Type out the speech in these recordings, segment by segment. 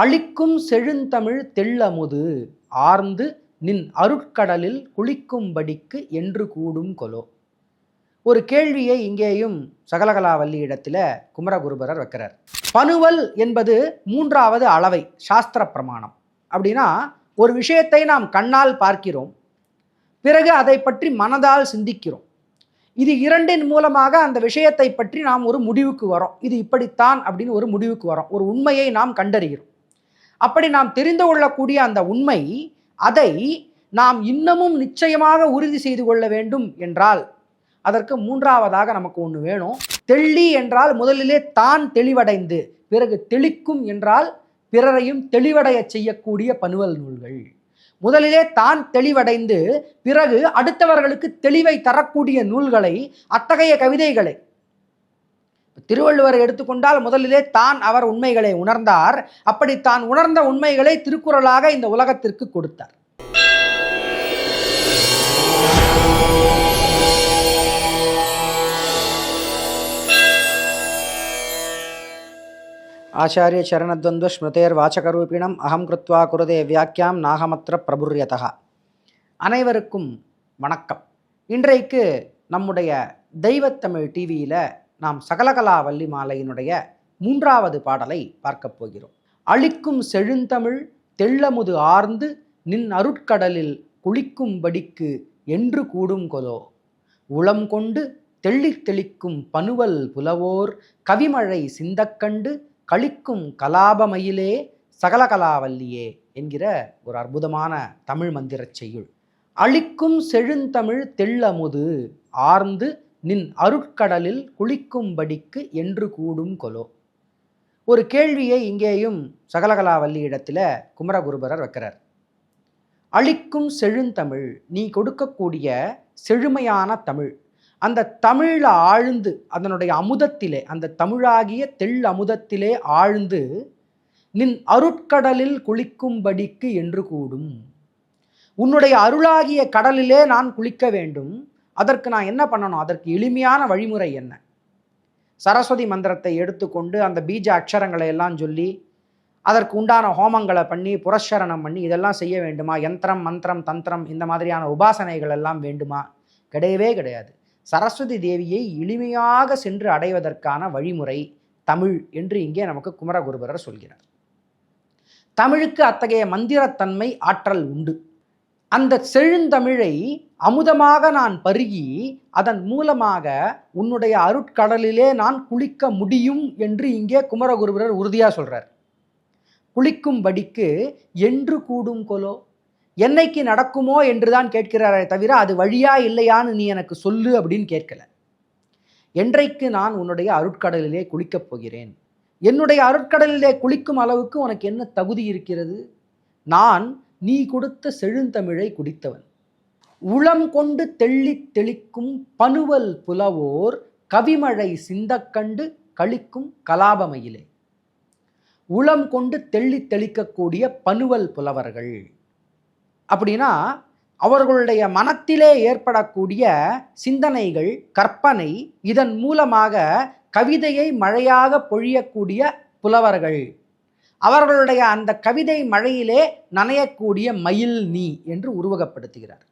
அழிக்கும் செழுந்தமிழ் தெள்ளமுது ஆர்ந்து நின் அருட்கடலில் குளிக்கும்படிக்கு என்று கூடும் கொலோ. ஒரு கேள்வியை இங்கேயும் சகலகலாவல்லி இடத்துல குமரகுருபரர் வைக்கிறார். பனுவல் என்பது மூன்றாவது அளவை சாஸ்திர பிரமாணம். அப்படின்னா ஒரு விஷயத்தை நாம் கண்ணால் பார்க்கிறோம் பிறகு அதை பற்றி மனதால் சிந்திக்கிறோம். இது இரண்டின் மூலமாக அந்த விஷயத்தை பற்றி நாம் ஒரு முடிவுக்கு வரோம் இது இப்படித்தான் அப்படின்னு ஒரு முடிவுக்கு வரோம் ஒரு உண்மையை நாம் கண்டறிகிறோம். அப்படி நாம் தெரிந்து கொள்ளக்கூடிய அந்த உண்மை அதை நாம் இன்னமும் நிச்சயமாக உறுதி செய்து கொள்ள வேண்டும் என்றால் அதற்கு மூன்றாவதாக நமக்கு ஒன்று வேணும். தெள்ளி என்றால் முதலிலே தான் தெளிவடைந்து பிறகு தெளிக்கும் என்றால் பிறரையும் தெளிவடைய செய்யக்கூடிய பனுவல் நூல்கள். முதலிலே தான் தெளிவடைந்து பிறகு அடுத்தவர்களுக்கு தெளிவை தரக்கூடிய நூல்களை அத்தகைய கவிதைகளை திருவள்ளுவரை எடுத்துக்கொண்டால் முதலிலே தான் அவர் உண்மைகளை உணர்ந்தார். அப்படி தான் உணர்ந்த உண்மைகளை திருக்குறளாக இந்த உலகத்திற்கு கொடுத்தார். ஆச்சாரிய சரணத்வந்த ஸ்மிருதேர் வாச்சகரூபிணம் அகம் கிருத்வா குருதே வியாக்கியாம் நாகமத்திர பிரபுரியதா. அனைவருக்கும் வணக்கம். இன்றைக்கு நம்முடைய தெய்வத்தமிழ் டிவியில் நாம் சகலகலா வள்ளி மாலையினுடைய மூன்றாவது பாடலை பார்க்கப் போகிறோம். அழிக்கும் செழுந்தமிழ் தெள்ளமுது ஆர்ந்து நின் அருட்கடலில் குளிக்கும்படிக்கு என்று கூடும் கொலோ உளம் கொண்டு தெள்ளித் தெளிக்கும் பனுவல் புலவோர் கவிமழை சிந்தக்கண்டு கழிக்கும் கலாபமயிலே சகலகலாவல்லியே என்கிற ஒரு அற்புதமான தமிழ் மந்திரச் செய்யுள். அழிக்கும் செழுந்தமிழ் தெள்ளமுது ஆர்ந்து நின் அருட்கடலில் குளிக்கும்படிக்கு என்று கூடும் கொலோ. ஒரு கேள்வியை இங்கேயும் சகலகலாவல்லி இடத்துல குமரகுருபரர் வைக்கிறார். அழிக்கும் செழுந்தமிழ் நீ கொடுக்கக்கூடிய செழுமையான தமிழ். அந்த தமிழில் ஆழ்ந்து அதனுடைய அமுதத்திலே அந்த தமிழாகிய தெள் அமுதத்திலே ஆழ்ந்து நின் அருட்கடலில் குளிக்கும்படிக்கு என்று கூடும். உன்னுடைய அருளாகிய கடலிலே நான் குளிக்க வேண்டும். அதற்கு நான் என்ன பண்ணணும்? அதற்கு எளிமையான வழிமுறை என்ன? சரஸ்வதி மந்திரத்தை எடுத்துக்கொண்டு அந்த பீஜ அக்ஷரங்களை எல்லாம் சொல்லி அதற்கு உண்டான ஹோமங்களை பண்ணி புரஸ்சரணம் பண்ணி இதெல்லாம் செய்ய வேண்டுமா? யந்திரம் மந்திரம் தந்திரம் இந்த மாதிரியான உபாசனைகள் எல்லாம் வேண்டுமா? கிடையவே கிடையாது. சரஸ்வதி தேவியை எளிமையாக சென்று அடைவதற்கான வழிமுறை தமிழ் என்று இங்கே நமக்கு குமரகுருபரர் சொல்கிறார். தமிழுக்கு அத்தகைய மந்திரத்தன்மை ஆற்றல் உண்டு. அந்த செழுந்தமிழை அமுதமாக நான் பருகி அதன் மூலமாக உன்னுடைய அருட்கடலிலே நான் குளிக்க முடியும் என்று இங்கே குமரகுருபரர் உறுதியாக சொல்கிறார் குளிக்கும்படிக்கு என்று கூடும் கொலோ? என்னைக்கு நடக்குமோ என்று தான் கேட்கிறாரே தவிர அது வழியா இல்லையான்னு நீ எனக்கு சொல்லு அப்படின்னு கேட்கல. என்றைக்கு நான் உன்னுடைய அருட்கடலிலே குளிக்கப் போகிறேன்? என்னுடைய அருட்கடலிலே குளிக்கும் அளவுக்கு உனக்கு என்ன தகுதி இருக்கிறது? நான் நீ கொடுத்த செழுந்தமிழை குடித்தவன். உளம் கொண்டு தெள்ளித் தெளிக்கும் பனுவல் புலவோர் கவிமழை சிந்தக்கண்டு கழிக்கும் கலாபமயிலே. உளம் கொண்டு தெள்ளித் தெளிக்கக்கூடிய பனுவல் புலவர்கள். அப்படின்னா அவர்களுடைய மனத்திலே ஏற்படக்கூடிய சிந்தனைகள் கற்பனை இதன் மூலமாக கவிதையை மழையாக பொழியக்கூடிய புலவர்கள். அவர்களுடைய அந்த கவிதை மழையிலே நனையக்கூடிய மயில் நீ என்று உருவகப்படுத்துகிறார்.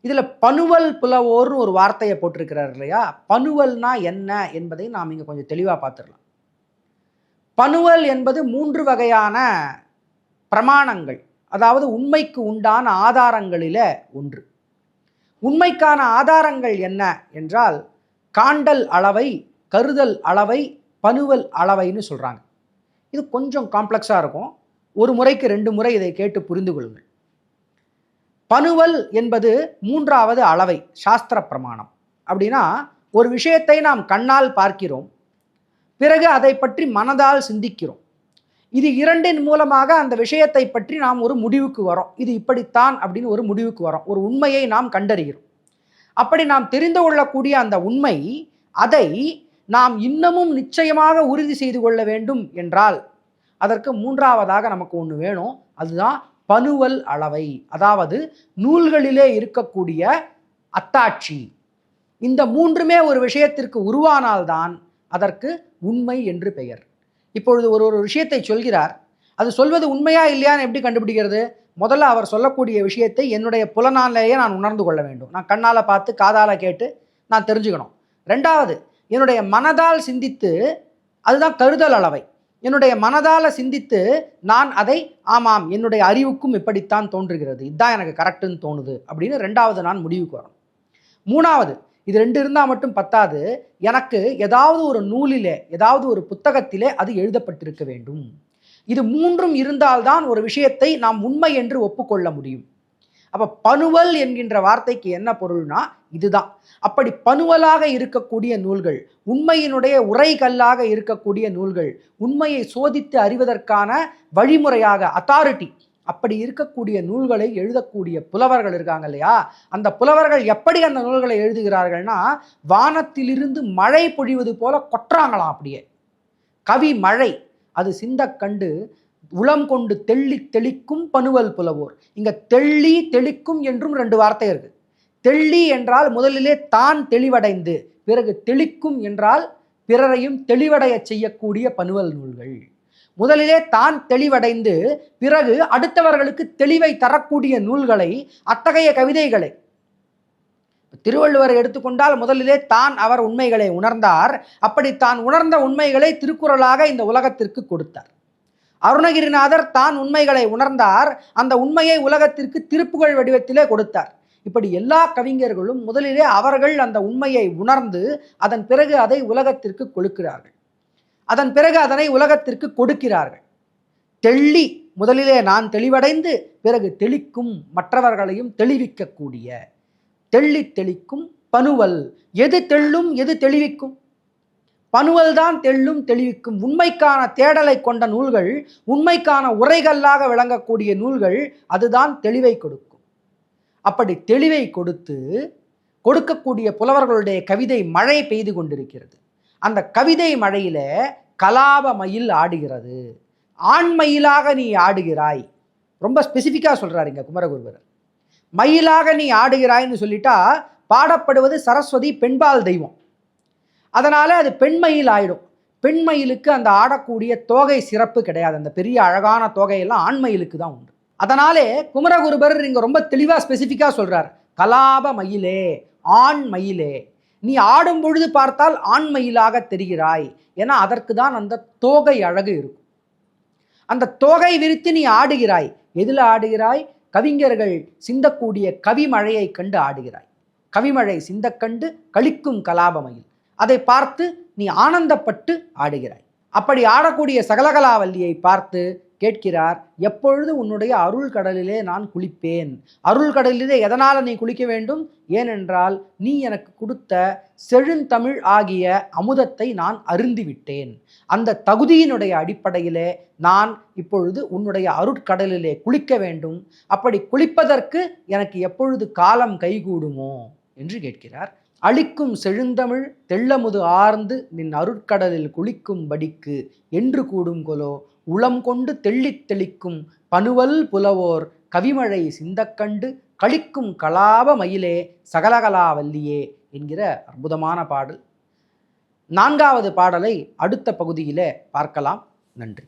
இதில் பனுவல் புலவோர்னு ஒரு வார்த்தையை போட்டிருக்கிறார் இல்லையா? பனுவல்னா என்ன என்பதை நாம் இங்கே கொஞ்சம் தெளிவாக பார்த்துடலாம். பனுவல் என்பது மூன்று வகையான பிரமாணங்கள். அதாவது உண்மைக்கு உண்டான ஆதாரங்களில் ஒன்று. உண்மைக்கான ஆதாரங்கள் என்ன என்றால் காண்டல் அளவை கருதல் அளவை பனுவல் அளவைன்னு சொல்கிறாங்க இது கொஞ்சம் காம்ப்ளெக்ஸாக இருக்கும். ஒரு முறைக்கு ரெண்டு முறை இதை கேட்டு புரிந்து கொள்ளுங்கள். பனுவல் என்பது மூன்றாவது அளவை சாஸ்திர பிரமாணம். அப்படின்னா ஒரு விஷயத்தை நாம் கண்ணால் பார்க்கிறோம். பிறகு அதை பற்றி மனதால் சிந்திக்கிறோம். இது இரண்டின் மூலமாக அந்த விஷயத்தை பற்றி நாம் ஒரு முடிவுக்கு வரோம் இது இப்படித்தான் அப்படின்னு ஒரு முடிவுக்கு வரோம் ஒரு உண்மையை நாம் கண்டறிகிறோம். அப்படி நாம் தெரிந்து கொள்ளக்கூடிய அந்த உண்மை அதை நாம் இன்னமும் நிச்சயமாக உறுதி செய்து கொள்ள வேண்டும் என்றால் அதற்கு மூன்றாவதாக நமக்கு ஒன்று வேணும். அதுதான் பனுவல் அளவை. அதாவது நூல்களிலே இருக்கக்கூடிய அத்தாட்சி. இந்த மூன்றுமே ஒரு விஷயத்திற்கு உருவானால்தான் அதற்கு உண்மை என்று பெயர். இப்பொழுது ஒரு ஒரு விஷயத்தை சொல்கிறார். அது சொல்வது உண்மையா இல்லையான்னு எப்படி கண்டுபிடிக்கிறது? முதல்ல அவர் சொல்லக்கூடிய விஷயத்தை என்னுடைய புலனாலேயே நான் உணர்ந்து கொள்ள வேண்டும். நான் கண்ணால் பார்த்து காதால் கேட்டு நான் தெரிஞ்சுக்கணும். ரெண்டாவது என்னுடைய மனதால் சிந்தித்து அதுதான் கருதல் அளவை. என்னுடைய மனதால் சிந்தித்து நான் அதை ஆமாம் என்னுடைய அறிவுக்கும் இப்படித்தான் தோன்றுகிறது. இதுதான் எனக்கு கரெக்டுன்னு தோணுது அப்படின்னு ரெண்டாவது நான் முடிவுக்கு வரணும். மூணாவது இது ரெண்டு இருந்தால் மட்டும் பத்தாது. எனக்கு ஏதாவது ஒரு நூலிலே ஏதாவது ஒரு புத்தகத்திலே அது எழுதப்பட்டிருக்க வேண்டும். இது மூன்றும் இருந்தால்தான் ஒரு விஷயத்தை நாம் உண்மை என்று ஒப்புக்கொள்ள முடியும். அப்போ பனுவல் என்கின்ற வார்த்தைக்கு என்ன பொருள்னா இதுதான். அப்படி பனுவலாக இருக்கக்கூடிய நூல்கள் உண்மையினுடைய உரைகல்லாக இருக்கக்கூடிய நூல்கள் உண்மையை சோதித்து அறிவதற்கான வழிமுறையாக அத்தாரிட்டி அப்படி இருக்கக்கூடிய நூல்களை எழுதக்கூடிய புலவர்கள் இருக்காங்க இல்லையா? அந்த புலவர்கள் எப்படி அந்த நூல்களை எழுதுகிறார்கள்னா வானத்திலிருந்து மழை பொழிவது போல கொட்டுறாங்களாம் அப்படியே. கவி மழை அது சிந்தக் கண்டு உளம் கொண்டு தெள்ளி தெளிக்கும் பனுவல் புலவோர். இங்க தெள்ளி தெளிக்கும் என்றும் ரெண்டு வார்த்தை இருக்கு. தெள்ளி என்றால் முதலிலே தான் தெளிவடைந்து பிறகு தெளிக்கும் என்றால் பிறரையும் தெளிவடைய செய்யக்கூடிய பனுவல் நூல்கள். முதலிலே தான் தெளிவடைந்து பிறகு அடுத்தவர்களுக்கு தெளிவை தரக்கூடிய நூல்களை அத்தகைய கவிதைகளை. திருவள்ளுவர் எடுத்துக்கொண்டால் முதலிலே தான் அவர் உண்மைகளை உணர்ந்தார். அப்படி தான் உணர்ந்த உண்மைகளை திருக்குறளாக இந்த உலகத்திற்கு கொடுத்தார். அருணகிரிநாதர் தான் உண்மைகளை உணர்ந்தார். அந்த உண்மையை உலகத்திற்கு திருப்புகழ் வடிவத்திலே கொடுத்தார். இப்படி எல்லா கவிஞர்களும் முதலிலே அவர்கள் அந்த உண்மையை உணர்ந்து அதன் பிறகு அதை உலகத்திற்கு கொடுக்கிறார்கள். அதன் பிறகு அதனை உலகத்திற்கு கொடுக்கிறார்கள். தெள்ளி முதலிலே நான் தெளிவடைந்து பிறகு தெளிக்கும் மற்றவர்களையும் தெளிவிக்கக்கூடிய. தெள்ளி தெளிக்கும் பனுவல். எது தெள்ளும் எது தெளிவிக்கும்? பனுவல் தான் தெள்ளும் தெளிவிக்கும் உண்மைக்கான தேடலை கொண்ட நூல்கள் உண்மைக்கான உரைகல்லாக விளங்கக்கூடிய நூல்கள் அதுதான் தெளிவை கொடுக்கும். அப்படி தெளிவை கொடுத்து கொடுக்கக்கூடிய புலவர்களுடைய கவிதை மழை பெய்து கொண்டிருக்கிறது. அந்த கவிதை மழையில கலாப மயில் ஆடுகிறது. ஆண்மயிலாக நீ ஆடுகிறாய். ரொம்ப ஸ்பெசிஃபிக்காக சொல்கிறாரு இங்கே குமரகுருவர். மயிலாக நீ ஆடுகிறாய்ன்னு சொல்லிட்டா பாடப்படுவது சரஸ்வதி பெண்பால் தெய்வம். அதனால் அது பெண்மயில் ஆயிடும். பெண்மயிலுக்கு அந்த ஆடக்கூடிய தோகை சிறப்பு கிடையாது. அந்த பெரிய அழகான தோகையெல்லாம் ஆண்மயிலுக்கு தான் உண்டு. அதனாலே குமரகுருபர் இங்கே ரொம்ப தெளிவாக ஸ்பெசிஃபிக்காக சொல்கிறார் கலாப மயிலே ஆண் மயிலே. நீ ஆடும் பொழுது பார்த்தால் ஆண் மயிலாக தெரிகிறாய். ஏன்னா அதற்கு தான் அந்த தோகை அழகு இருக்கும். அந்த தோகை விரித்து நீ ஆடுகிறாய். எதில் ஆடுகிறாய்? கவிஞர்கள் சிந்தக்கூடிய கவிமழையை கண்டு ஆடுகிறாய். கவிமழை சிந்தக்கண்டு கழிக்கும் கலாபமயில் அதை பார்த்து நீ ஆனந்தப்பட்டு ஆடுகிறாய். அப்படி ஆடக்கூடிய சகலகலாவல்லியை பார்த்து கேட்கிறார் எப்பொழுது உன்னுடைய அருள் கடலிலே நான் குளிப்பேன்? அருள் கடலிலே எதனால் நீ குளிக்க வேண்டும்? ஏனென்றால் நீ எனக்கு கொடுத்த செழுந்தமிழ் ஆகிய அமுதத்தை நான் அருந்திவிட்டேன் அந்த தகுதியினுடைய அடிப்படையிலே நான் இப்பொழுது உன்னுடைய அருட்கடலிலே குளிக்க வேண்டும். அப்படி குளிப்பதற்கு எனக்கு எப்பொழுது காலம் கைகூடுமோ? என்று கேட்கிறார் அளிக்கும் செழுந்தமிழ் தெள்ளமுது ஆர்ந்து நின் அருட்கடலில் குளிக்கும் படிக்கு என்று கூடும் கொலோ. உளம் கொண்டு தெள்ளித் தெளிக்கும் பனுவல் புலவோர் கவிமழை சிந்தக்கண்டு கழிக்கும் கலாப மயிலே சகலகலாவல்லியே என்கிற அற்புதமான பாடல். நான்காவது பாடலை அடுத்த பகுதியிலே பார்க்கலாம். நன்றி.